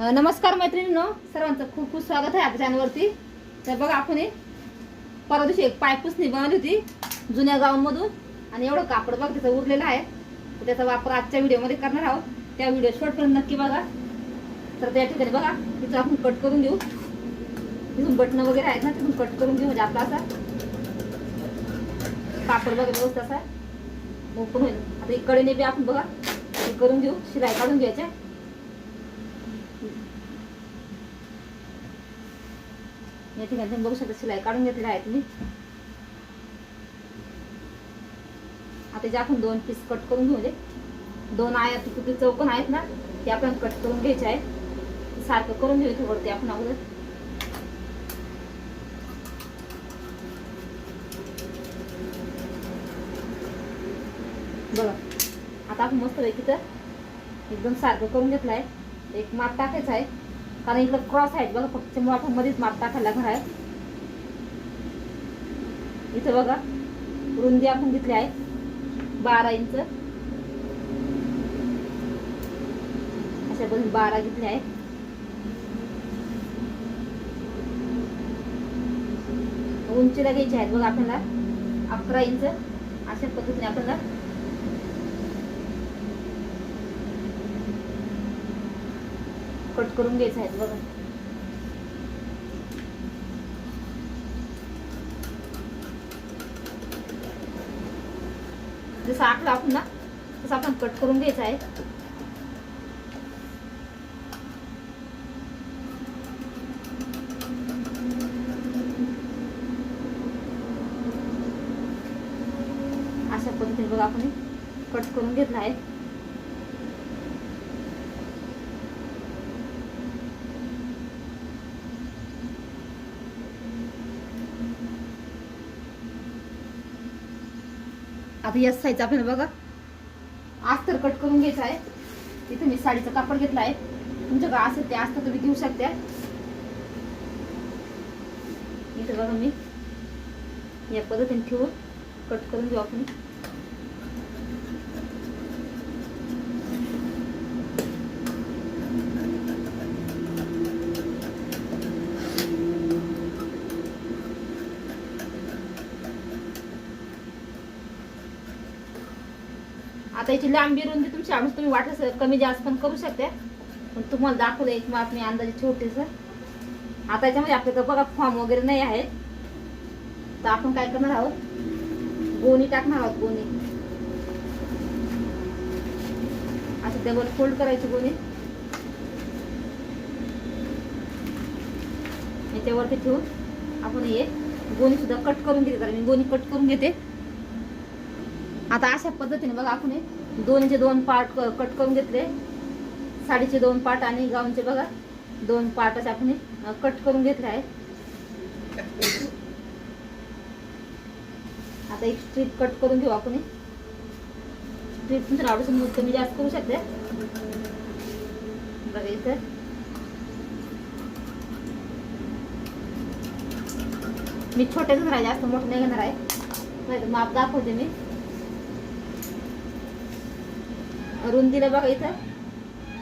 नमस्कार मैत्रिणींनो. सर्वांचं खूप खूप स्वागत आहे आपल्या चॅनलवरती. तर बघा आपण परवा दिवशी एक पायपुसणी बनवली होती जुन्या गावांमधून आणि एवढं कापड बघ त्याचं उरलेलं आहे. त्याचा वापर आजच्या व्हिडिओमध्ये करणार आहोत. त्या व्हिडिओ शॉर्टपर्यंत नक्की बघा. तर त्या ठिकाणी बघा तिथं आपण कट करून घेऊ. तिथून बटणं वगैरे आहेत ना तिथून कट करून घेऊ म्हणजे आपला असा कापड वगैरे व्यवस्थित असा ओपन होईल. आता इकडेने बी आपण बघा हे करून घेऊ. शिलाई काढून घ्यायच्या. या ठिकाणी तुम्ही बघू शकता शिलाई काढून घेतलेली आहे तुम्ही आता जे आपण दोन पीस कट करून घेऊ दे दोन आयात किती चौकोन आहेत ना ते आपण कट करून घ्यायचे आहे सारखं करून घेऊ इथे वरती आपण अगोदर. बघा आता आपण मस्त पैकी तर एकदम सारखं करून घेतलं आहे एक माप टाकायचं आहे. कारण इकडं क्रॉस आहेत बघा फक्त त्यामुळे आपण मध्येच माप टाकायला घर आहे इथं बघा रुंदी आपण घेतली आहे बारा इंच. अशा पण बारा घेतले आहे. उंचीला घ्यायची आहेत बघा आपल्याला अकरा इंच. अशा पद्धतीने आपल्याला कट करून घ्यायचं आहे बघा. जसं आखलं आपण ना तसं आपण कट करून घ्यायचं आहे. अशा पद्धतीने बघा आपण कट करून घेतला आहे. आता या साईज आपल्याला बघा. तर कट करून घ्यायचं आहे. इथे मी साडीचं कापड घेतलं आहे. तुमच्याकडे असेल ते अस्तर तुम्ही घेऊ शकता. इथे बघा मी. या पद्धतीने ठेवून कट करून घेऊ आपण. आता याची लांबी रुंदी तुमची आम्ही तुम्ही वाटलं कमी जास्त पण करू शकते. पण तुम्हाला दाखवलं एक माप मी अंदाजे छोटेस आता याच्यामध्ये आपल्याकडे बघा फॉर्म वगैरे नाही आहे तर आपण काय करणार आहोत? गोणी टाकणार आहोत गोणी. असं डबल फोल्ड करायची गोणी. याच्यावरती ठेवून आपण हे गोणी सुद्धा कट करून घेते कारण मी गोणी कट करून घेते. आता अशा पद्धतीने बघा आपण हे दोनचे दोन पार्ट कट करून घेतले. साडीचे दोन पार्ट आणि गाऊनचे बघा. दोन पार्ट असे आपण कट करून घेतले आहे आता एक स्ट्रीप कट करून घेऊ आपण स्ट्रीप तुमच्या आवडीचं कमी जास्त करू शकते. बघा इथं. मी छोटे घेणार आहे जास्त नाही घेणार आहे. माप दाखवते मी. रुंदीला बघा इथं.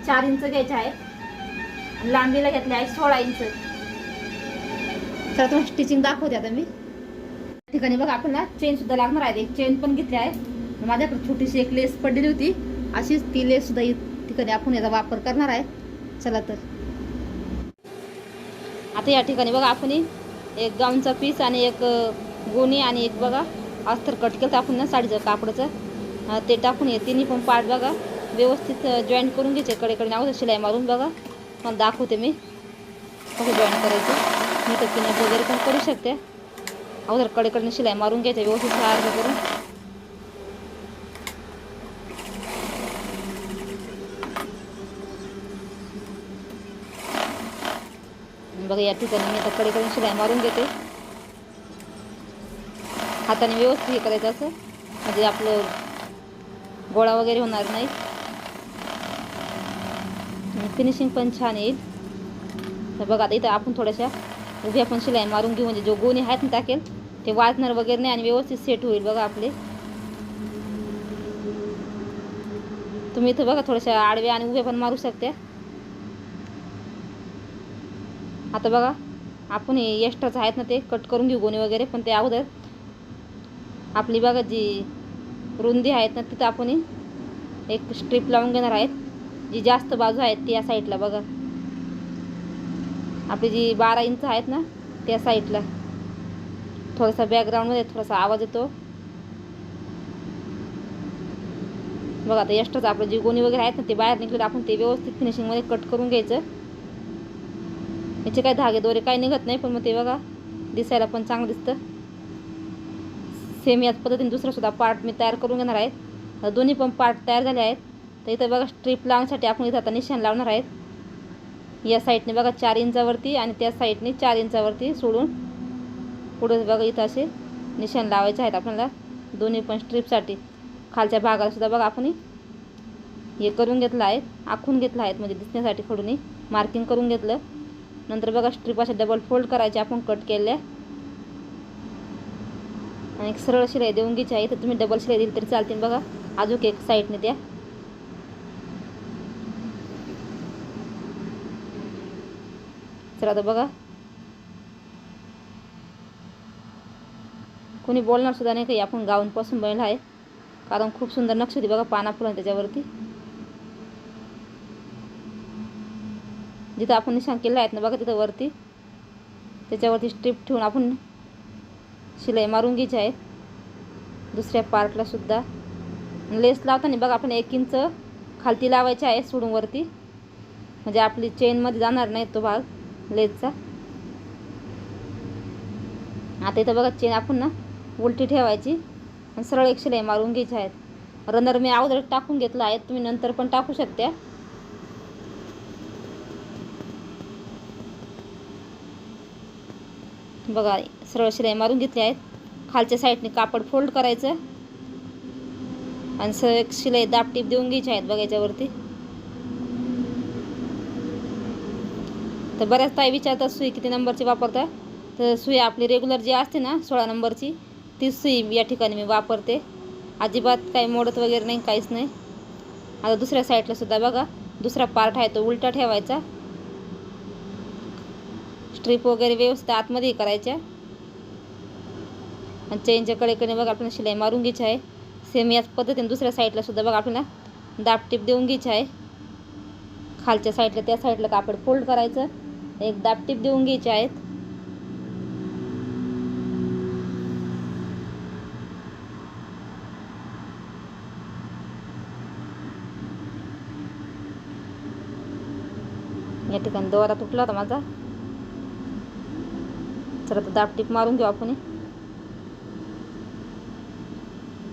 चार इंच घ्यायचे आहे लांबीला घेतले आहे सोळा इंच. तर तुम्हाला स्टिचिंग दाखवते आता मी. ठिकाणी बघा आपल्याला चेन सुद्धा लागणार आहे. एक चेन पण घेतली आहे. माझ्याकडे छोटीशी एक लेस पडलेली होती. अशीच ती लेस सुद्धा ठिकाणी आपण याचा वापर करणार आहे. चला तर. आता या ठिकाणी बघा आपण एक गाऊनचा पीस आणि एक गोणी आणि एक बघा. अस्तर कट केलं आपण ना साडीचं कापडाचं. ते टाकून ये. तिन्ही पण पार्ट बघा. व्यवस्थित जॉईन करून घ्यायचे. कडेकडे अगोदर शिलाई मारून बघा. मला दाखवते मी. कसं जॉईन करायचं. मी तर पिण्यात वगैरे पण करू शकते. अगोदर कडेकडनं शिलाई मारून घ्यायचं व्यवस्थित सारखं करून बघा या ठिकाणी मी आता कडेकडून शिलाई मारून घेते. हाताने व्यवस्थित हे करायचं असं. म्हणजे आपलं गोळा वगैरे होणार नाही. फिनिशिंग पण छान येईल. तर बघा आता इथं आपण थोड्याशा उभ्या पण शिलाई मारून घेऊ म्हणजे जो गोणी आहेत ना टाकेल ते वाजणार वगैरे नाही आणि व्यवस्थित सेट होईल बघा आपले. तुम्ही इथं बघा थोड्याशा आडव्या आणि उभ्या पण मारू शकते. आता बघा आपण हे एक्स्ट्राचं आहेत ना ते कट करून घेऊ गोणी वगैरे पण ते अगोदर आपली बघा जी रुंदी आहेत ना तिथं आपण एक स्ट्रीप लावून घेणार आहेत. जी जास्त बाजू आहेत ती या साईडला बघा. आपली जी बारा इंच आहेत ना त्या साईडला थोडासा बॅकग्राऊंडमध्ये थोडासा आवाज येतो. बघा आता एक्स्ट्राच आपलं जी गोणी वगैरे आहेत ना ते बाहेर निघले आपण ते व्यवस्थित फिनिशिंगमध्ये कट करून घ्यायचं. याचे काय धागे दोरे काही निघत नाही पण मग ते बघा दिसायला पण चांगलं दिसतं. सेम याच पद्धतीने दुसरासुद्धा पार्ट मी तयार करून घेणार आहेत. दोन्ही पण पार्ट तयार झाले आहेत. तर इथं बघा स्ट्रीप लावण्यासाठी आपण इथं आता निशाण लावणार आहेत. या साईडने बघा चार इंचावरती आणि त्या साईडने चार इंचावरती सोडून पुढे बघा इथं असे निशाण लावायचे आहेत आपल्याला. दोन्ही पण स्ट्रीपसाठी खालच्या भागालासुद्धा बघा आपण हे करून घेतलं आहे. आखून घेतलं आहेत म्हणजे दिसण्यासाठी खडूनही मार्किंग करून घेतलं. नंतर बघा स्ट्रीप अशा डबल फोल्ड करायचे आपण कट केल्या. आणि एक सरळ शिलाई देऊन घ्यायची आहे. तर तुम्ही डबल शिलाई दिली तरी चालतील बघा. अजून एक साईडने द्या. चला आता बघा. कोणी बोलणार सुद्धा नाही काही आपण गाऊनपासून बनला आहे. कारण खूप सुंदर नक्ष होती बघा पाना फुलं त्याच्यावरती. जिथं आपण निशाण केलं आहेत ना बघा तिथं वरती. त्याच्यावरती स्ट्रीप ठेवून आपण शिलाई मारून घ्यायची आहे दुसऱ्या पार्टला सुद्धा. लेस लावताना बघा आपण एक इंच खालती लावायची आहे सोडून वरती. म्हणजे आपली चेनमध्ये जाणार नाही तो भाग लेसचा. आता इथं बघा चेन आपण ना उलटी ठेवायची. आणि सरळ एक शिलाई मारून घ्यायची आहेत. रनर मी अगोदर टाकून घेतला आहे तुम्ही नंतर पण टाकू शकता. बघा सरळ शिलाई मारून घेतली आहेत. खालच्या साईडने कापड फोल्ड करायचं. आणि सरळ एक शिलाई दापटीप देऊन घ्यायची आहेत बघा याच्यावरती. तर बऱ्याच ताई विचारतात सुई किती नंबरची वापरता तर सुई आपली रेग्युलर जी असते ना सोळा नंबरची ती सुई या ठिकाणी मी वापरते. अजिबात काही मोडत वगैरे नाही काहीच नाही. आता दुसऱ्या साईडला सुद्धा बघा दुसरा पार्ट आहे तो उलटा ठेवायचा. स्ट्रीप वगैरे व्यवस्थित आतमध्येही करायच्या. आणि चेनच्या कडेकडे बघा आपल्याला शिलाई मारून घ्यायची आहे. सेम याच पद्धतीने दुसऱ्या साईडला सुद्धा बघा आपल्याला दापटीप देऊन घ्यायची आहे. खालच्या साईडला त्या साईडला कापड फोल्ड करायचं. एक दापटीप देऊन घ्यायचे आहेत. या ठिकाणी दोरा तुटला होता माझा. चला तर दापटीप मारून घेऊ आपण.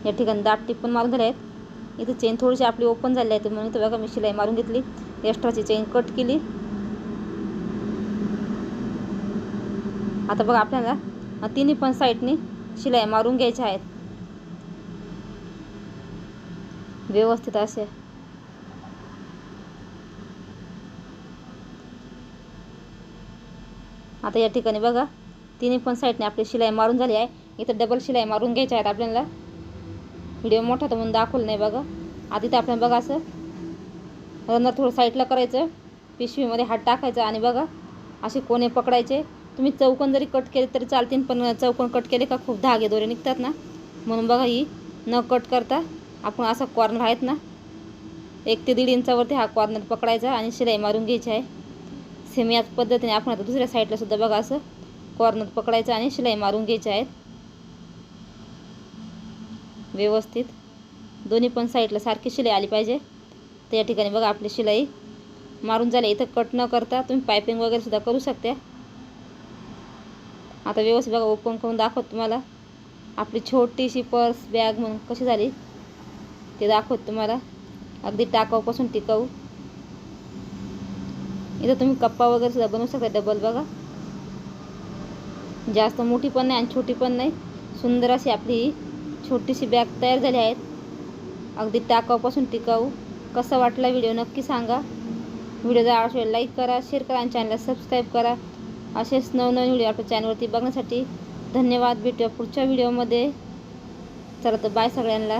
या ठिकाणी दापटीप पण मारून झाले आहेत इथं चेन थोडीशी आपली ओपन झाली आहे म्हणून इथं बघा मी शिलाई मारून घेतली. एक्स्ट्राची चेन कट केली. आता बघा आपल्याला तिन्ही पण साईडनी शिलाई मारून घ्यायच्या आहेत. व्यवस्थित असे. आता या ठिकाणी बघा तिन्ही पण साईडने आपली शिलाई मारून झाली आहे. इथं डबल शिलाई मारून घ्यायच्या आहेत आपल्याला. व्हिडिओ मोठा तर म्हणून दाखवलं नाही बघा. आधी तर आपल्याला बघा असं रनर थोडं साईडला करायचं पिशवीमध्ये हात टाकायचा आणि बघा असे कोणे पकडायचे. तुम्ही चौकन जरी कट केले तरी चालतील पण चौकन कट केले का खूप धागे दोरे निघतात ना. म्हणून बघा ही न कट करता आपण असा कॉर्नर आहेत ना एक ते दीड इंचावरती हा कॉर्नर पकडायचा आणि शिलाई मारून घ्यायची आहे. सेम याच पद्धतीने आपण आता दुसऱ्या साईडला सुद्धा बघा असं कॉर्नर पकडायचं आणि शिलाई मारून घ्यायची आहेत. व्यवस्थित. दोन्ही पण साईडला सारखी शिलाई आली पाहिजे. तर या ठिकाणी बघा आपली शिलाई मारून झाली. इथं कट न करता तुम्ही पायपिंग वगैरे सुद्धा करू शकता. आता व्यवस्थित बघा ओपन करून दाखवत तुम्हाला. आपली छोटीशी पर्स बॅग म्हणून कशी झाली ते दाखवत तुम्हाला. अगदी टाकाऊपासून टिकाऊ. इथं तुम्ही कप्पा वगैरे सुद्धा बनवू शकता डबल बघा. जास्त मोठी पण नाही आणि छोटी पण नाही. सुंदर अशी आपली छोटीशी बॅग तयार झाली आहेत. अगदी टाकाऊपासून टिकाऊ. कसा वाटला व्हिडिओ नक्की सांगा. व्हिडिओ जर आवडला लाईक करा शेअर करा आणि चॅनलला सबस्क्राईब करा. असेच नवनवीन व्हिडिओ आपल्या चॅनलवरती बघण्यासाठी धन्यवाद. भेटूया पुढच्या व्हिडिओमध्ये. चला तर बाय सगळ्यांना.